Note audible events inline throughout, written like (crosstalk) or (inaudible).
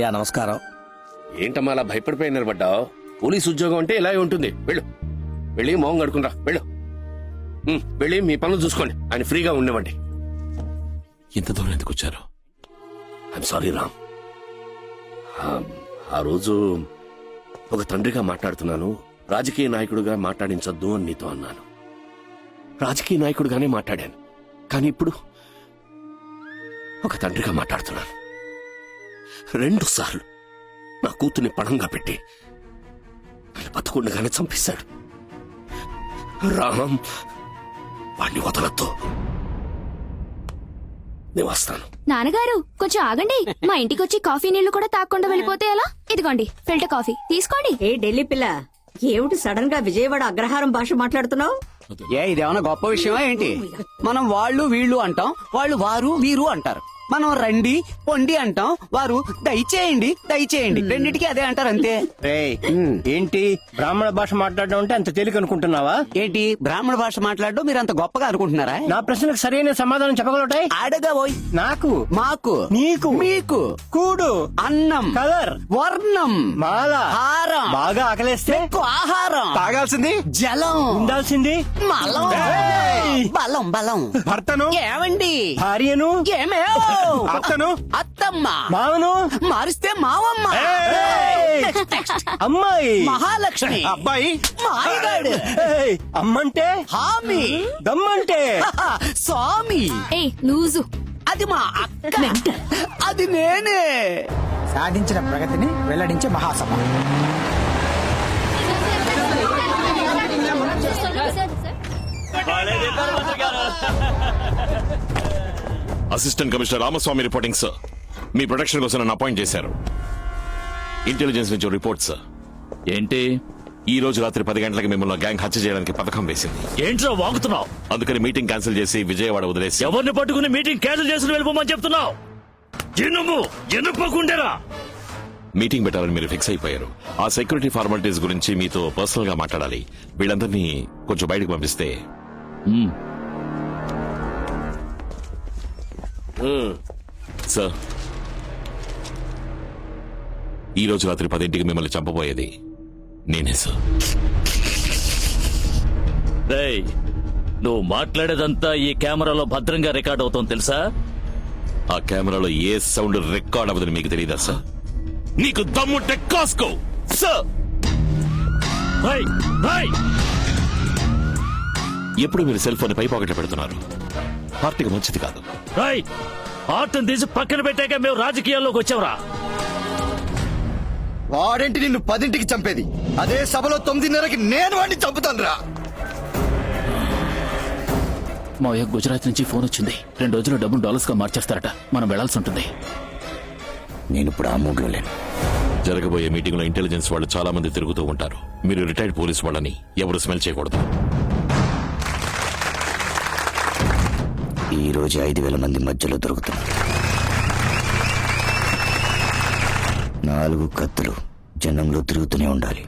అయ్యా నమస్కారం. ఏంటమ్మా అలా భయపడిపోయి నిలబడ్డావు? పోలీస్ ఉద్యోగం అంటే ఇలా ఉంటుంది. వెళ్ళు. వెళ్ళి మోహం కడుకుంటా వెళ్ళు. వెళ్ళి మీ పనులు చూసుకోండి. ఆయన ఫ్రీగా ఉండేవండి ఇంత దూరం ఎందుకు వచ్చారు? I'm sorry Ram. ఆ రోజు ఒక తండ్రిగా మాట్లాడుతున్నాను. రాజకీయ నాయకుడిగా మాట్లాడించొద్దు అని నీతో అన్నాను. రాజకీయ నాయకుడిగానే మాట్లాడాను. కానీ ఇప్పుడు ఒక తండ్రిగా మాట్లాడుతున్నాను. రెండు సార్లు. నా కూతుర్ని పణంగా పెట్టి నన్ను బతకుండగానే చంపేశాడు. రామ్ వాణ్ణి వదలొద్దు. నేను వస్తాను. నాన్నగారు కొంచెం ఆగండి. మా ఇంటికి వచ్చి కాఫీ నీళ్ళు కూడా తాకుండా వెళ్ళిపోతే ఎలా? ఇదిగోండి ఫిల్టర్ కాఫీ. తీసుకోండి. ఏ ఢిల్లీ పిల్ల ఏమిటి సడన్గా విజయవాడ అగ్రహారం భాష మాట్లాడుతున్నావు? ఏ ఇదేమన్నా గొప్ప విషయమా ఏంటి? మనం వాళ్ళు వీళ్ళు అంటాం వాళ్ళు వారు వీరు అంటారు. మనం రండి పొండి అంటాం. వారు దయచేయండి దయచేయండి. రెండింటికి అదే అంటారు అంతే. రేయ్ ఏంటి? బ్రాహ్మణ భాష మాట్లాడడం అంటే అంత తేలిక అనుకుంటున్నావా? ఏంటి? బ్రాహ్మణ భాష మాట్లాడడం మీరు అంత గొప్పగా అనుకుంటున్నారా? నా ప్రశ్నకు సరైన సమాధానం చెప్పగలటాయి అడగా పోయి నాకు? మాకు. నీకు? మీకు. కూడు? అన్నం. కలర్? వర్ణం. మాల? హారం. బాగా ఆకలేస్తే? ఎక్కువ ఆహారం. తాగాల్సింది? జలం. ఉండాల్సింది? మలం. ఏయ్! బలం బలం. భర్తను? ఏమండి? భార్యను? ఏమే? అత్తను? అత్తమ్మ. మామను మారిస్తే మావమ్మ! అమ్మాయి. మహాలక్ష్మి. అబ్బాయి. మాయగాడు. ఏయ్! అమ్మంటే? హామీ. దమ్మంటే? (laughs) స్వామి. ఏ లూజు. అది మా అక్క. అది నేనే. సాధించిన ప్రగతిని వెల్లడించే మహాసభ. Assistant commissioner Ramaswamy reporting sir మీ ప్రొటెక్షన్ కోసం నన్ను అపాయింట్ చేశారు. ఇంటెలిజెన్స్ నుంచి రిపోర్ట్ సార్ ఏంటి? ఈ రోజు రాత్రి పది గంటలకు మిమ్మల్ని గ్యాంగ్ హత్య చేయడానికి పథకం వేసింది. ఏంట్రా వాగుతున్నావు? అందుకని మీటింగ్ క్యాన్సిల్ చేసి విజయవాడ వదిలేసి ఎవరిని పట్టుకుని మీటింగ్ క్యాన్సిల్ చేసి వెళ్ళిపోమని చెప్తున్నావు? ఇనుము ఎనుపకుండేరా మీటింగ్ పెట్టాలని మీరు ఫిక్స్ అయిపోయారు. ఆ సెక్యూరిటీ ఫార్మాలిటీస్ గురించి మీతో పర్సనల్గా మాట్లాడాలి. వీళ్ళందరినీ కొంచెం బయటకు పంపిస్తే సార్ ఈ రోజు రాత్రి పదింటికి మిమ్మల్ని చంపబోయేది నేనే సార్ రేయ్ నువ్వు మాట్లాడేదంతా ఈ కెమెరాలో భద్రంగా రికార్డ్ అవుతోంది తెలుసా? ఆ కెమెరాలో ఏ సౌండ్ రికార్డ్ అవ్వదని మీకు తెలియదా సార్ నీకు దమ్ముంటే కాసుకో సార్! ఎప్పుడు మీరు సెల్ ఫోన్ పై పాకెట్లో పెడుతున్నారు? పార్టీకి మంచిది కాదు. రేయ్, ఆర్ట్ని తీసి పక్కన పెట్టాక మేము రాజకీయాల్లోకి వచ్చావురా వాడేంటి నిన్ను పదింటికి చంపేది. అదే సభలో తొమ్మిదిన్నరకి నేను వాడిని చంపుతాను రా మావయ్య గుజరాత్ నుంచి ఫోన్ వచ్చింది. రెండు రోజులు డబ్బులు డాలర్స్గా మార్చేస్తారట. మనం వెళ్ళాల్సి ఉంటుంది. నేను ఇప్పుడు ఆ మూడ్లో లేను. జరగబోయే మీటింగ్లో ఇంటెలిజెన్స్ వాళ్ళు చాలా మంది తిరుగుతూ ఉంటారు. మీరు రిటైర్డ్ పోలీస్ వాళ్ళని ఎవరు స్మెల్ చేయకూడదు. ఈ రోజు ఐదు వేల మంది మధ్యలో దొరుకుతున్నారు. నాలుగు కత్తులు జనంలో తిరుగుతూనే ఉండాలి.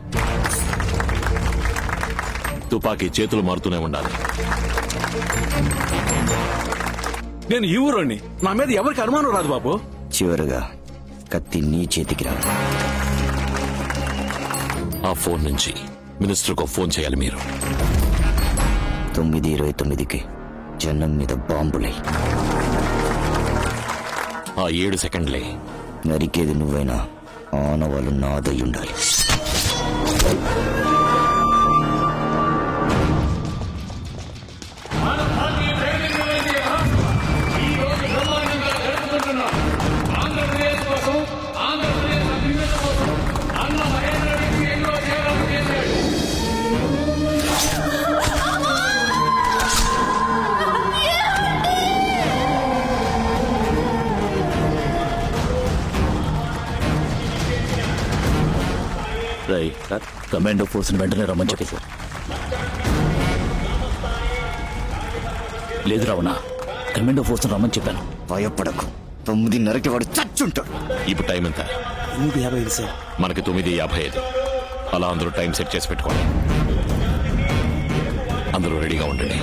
తుపాకీ చేతులు మారుతూనే ఉండాలి. నేను ఈ ఊరోని నా మీద ఎవరికి అనుమానం రాదు బాబు. చివరగా కత్తి నీ చేతికి రా ఆ ఫోన్ నుంచి మినిస్టర్ ఫోన్ చేయాలి మీరు. తొమ్మిది ఇరవై తొమ్మిదికి. జనం మీద బాంబులే. ఆ ఏడు సెకండ్లే నరికేది నువ్వైనా ఆనవాళ్ళు నాదై ఉండాలి రై కమాండో ఫోర్స్ వెంటనే రమ్మని చెప్పి. లేదు రావణ కమాండో ఫోర్స్ రమ్మని చెప్పాను. భయపడకు. తొమ్మిదిన్నరకి వాడు చచ్చుంటాడు. ఇప్పుడు టైం ఎంత? మనకి తొమ్మిది యాభై ఐదు. అలా అందరూ టైం సెట్ చేసి పెట్టుకోండి. అందరూ రెడీగా ఉండండి.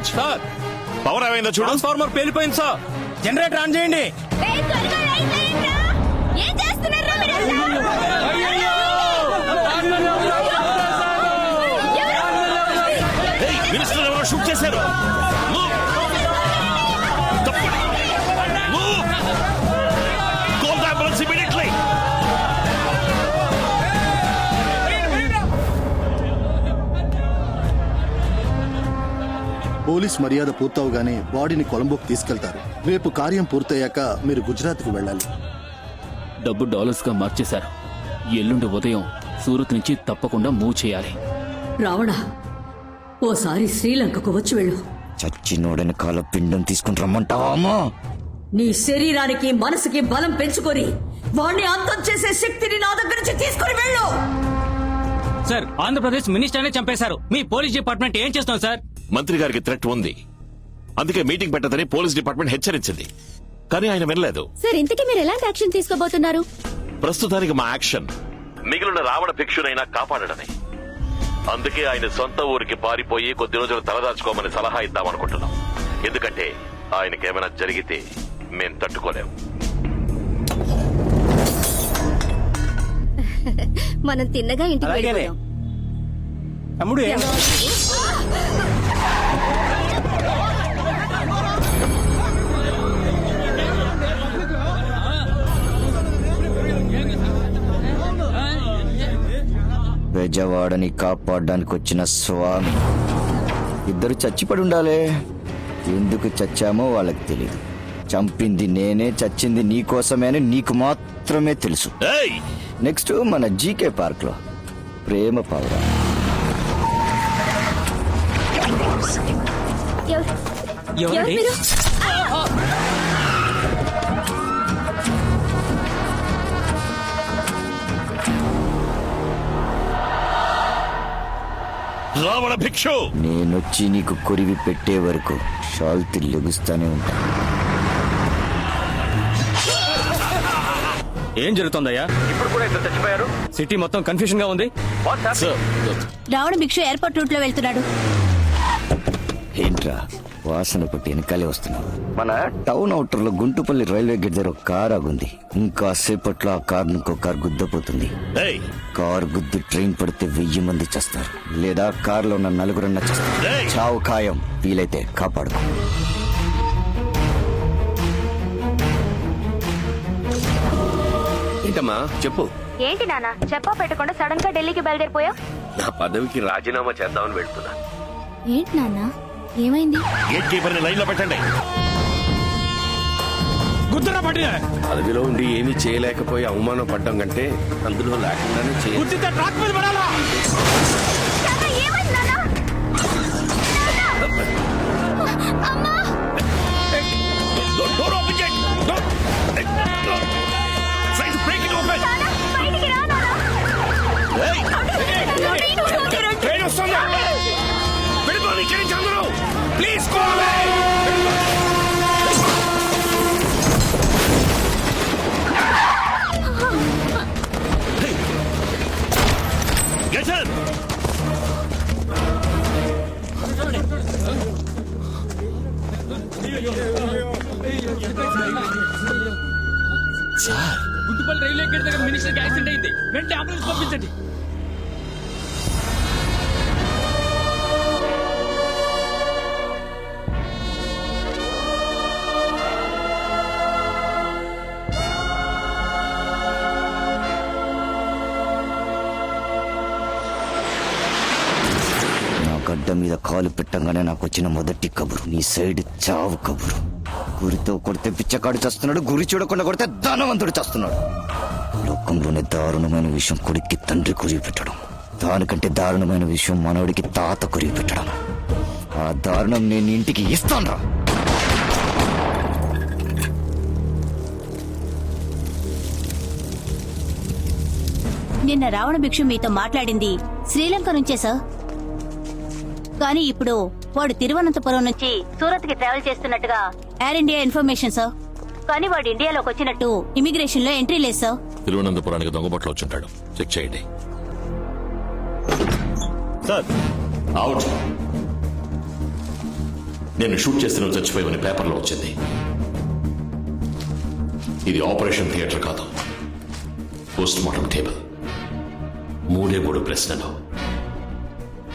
రాజ్ పవర్ ఏమైందో చూడు? ట్రాన్స్ఫార్మర్ పేలిపోయింది సార్ జనరేటర్ ఆన్ చేయండి. ఏం చేస్తున్నారా మీరు మినిస్టర్ ఎవరో? షూట్ చేశారు. పోలీస్ మర్యాద పూర్తవగానే బాడీని కొలంబోకి తీసుకెళ్తారు. రేపు కార్యం పూర్తయ్యాక మీరు గుజరాత్కు వెళ్ళాలి. డబ్బు డాలర్స్గా మార్చేశారు. ఎల్లుండి ఉదయం సూరత్ నుంచి తప్పకుండా మూవ్ చేయాలి. రావణ ఓసారి శ్రీలంకకు వచ్చి వెళ్ళు. చచ్చినోడని కాల పిండం తీసుకుని రమ్మంటావా నీ శరీరానికి మనసుకి బలం పెంచుకొని వాణ్ణి అంతం చేసే శక్తిని నా దగ్గర నుంచి తీసుకొని వెళ్ళు. సార్ ఆంధ్రప్రదేశ్ మినిస్టర్నే చంపేశారు. మీ పోలీస్ డిపార్ట్మెంట్ ఏం చేస్తాం సార్? మంత్రి గారికి థ్రెట్ ఉంది. అందుకే మీటింగ్ పెట్టదని పోలీస్ డిపార్ట్మెంట్ హెచ్చరించింది. కానీ ఆయన వినలేదు. సార్ ఇంతకీ మీరు ఎలాంటి యాక్షన్ తీసుకోబోతున్నారు? ప్రస్తుతానికి మా యాక్షన్ మిగిలిన రావణ భిక్షునైనా కాపాడడమే. అందుకే ఆయన సొంత ఊరికి పారిపోయి కొద్ది రోజులు తలదాచుకోమని సలహా ఇద్దామనుకుంటున్నాం. ఎందుకంటే ఆయనకేమైనా జరిగితే మేం తట్టుకోలేం. మనం తిన్నగా ఇంటికి. తమ్ముడు ఏం? బెజవాడని కాపాడడానికి వచ్చిన స్వామి. ఇద్దరు చచ్చిపడి ఉండాలే ఎందుకు చచ్చామో వాళ్ళకి తెలియదు చంపింది నేనే చచ్చింది నీ కోసమే అని నీకు మాత్రమే తెలుసు. ఏయ్! నెక్స్ట్ మన జీకే పార్క్లో ప్రేమ పావురా. ఎవరు- రావణ భిక్షు! నేనొచ్చి నీకు కొరివి పెట్టే వరకు షాల్తి లెగుస్తానే ఉంటా. ఏం జరుగుతుందయ్యా? ఇప్పుడు కూడా ఇద్దరు చచ్చిపోయారు సిటీ మొత్తం కన్ఫ్యూజన్గా ఉంది. రావణ భిక్షు ఎయిర్పోర్ట్ రూట్లో వెళ్తున్నాడు. ఏంట్రా? వాసన పట్టి వెనకాలే వస్తున్నావు. మన టౌన్ అవుటర్లో గుంటుపల్లి రైల్వే గేట్ దగ్గర ఒక కార్ ఆగుంది. ఇంకా సేపట్లో ఆ కార్ ఇంకో కార్ గుద్దపోతుంది. ఏయ్! కార్ గుద్ది ట్రైన్ పడితే వెయ్యి మంది చేస్తారు. లేదా కార్లో ఉన్న నలుగురన్నా చేస్తారు! చావు ఖాయం. వీలైతే కాపాడుకో ఏంటమ్మా? చెప్పు. ఏంటి నాన్న? చెప్పా పెట్టకుండా సడన్గా ఢిల్లీకి బయలుదేరిపోయా నా పదవికి రాజీనామా చేద్దామని వెళ్తున్నా. ఏంటి నాన్న? ఏమైంది? గేట్ కీపర్ని లైన్లో పెట్టండి. గుర్తురా పట్టిన? పదవిలో ఉండి ఏమీ చేయలేకపోయి అవమానం పడ్డం కంటే అందులో లేకుండానే చేయ. గుర్తితే ట్రాక్ మీద పడాలా? గుంటుపల్లి రైల్వే గేట్ దగ్గర మినిస్టర్ యాక్సిడెంట్ అయింది. వెంటనే అంబులెన్స్ పంపించండి. కాలు పెట్టంగానే నాకు వచ్చిన మొదటి కబురు నీ సైడ్ చావు కబురు. గురితో కొడితే పిచ్చకాడు చేస్తున్నాడు గురి చూడకుండా కొడితే ధనవంతుడు చేస్తున్నాడు. లోకంలోనే దారుణమైన విషయం కొడుక్కి తండ్రి కురివి పెట్టడం దానికంటే దారుణమైన విషయం మనవడికి తాత కురివి పెట్టడం. ఆ దారుణం నేను ఇంటికి ఇస్తాను నిన్న రావణ భిక్షు మీతో మాట్లాడింది శ్రీలంక నుంచే సార్. కానీ ఇప్పుడు వాడు తిరువనంతపురం నుంచి సూరత్కి ట్రావెల్ చేస్తున్నట్టుగా ఎయిర్ ఇండియా ఇన్ఫర్మేషన్ సార్ కానీ వాడు ఇండియాలోకి వచ్చినట్టు ఇమిగ్రేషన్లో ఎంట్రీ లేదు సార్ తిరువనంతపురానికి దొంగబట్లు వచ్చుంటాడు. చెక్ చేయండి. సార్. అవుట్ నేను షూట్ చేస్తే నువ్వు చచ్చిపోయావని పేపర్లో వచ్చింది. ఇది ఆపరేషన్ థియేటర్ కాదు. Post mortem table. మూడే మూడు ప్రశ్నలు.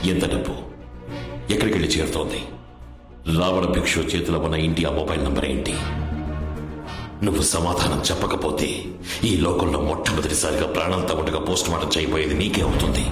ఎంత డబ్బు? ఎక్కడికెళ్ళి చేరుతోంది? రావణ భిక్షు చేతిలో ఉన్న ఇండియా మొబైల్ నంబర్ ఏంటి? నువ్వు సమాధానం చెప్పకపోతే ఈ లోకంలో మొట్టమొదటిసారిగా ప్రాణంతో ఉండగా పోస్ట్ మార్టం చేయబోయేది నీకే అవుతుంది.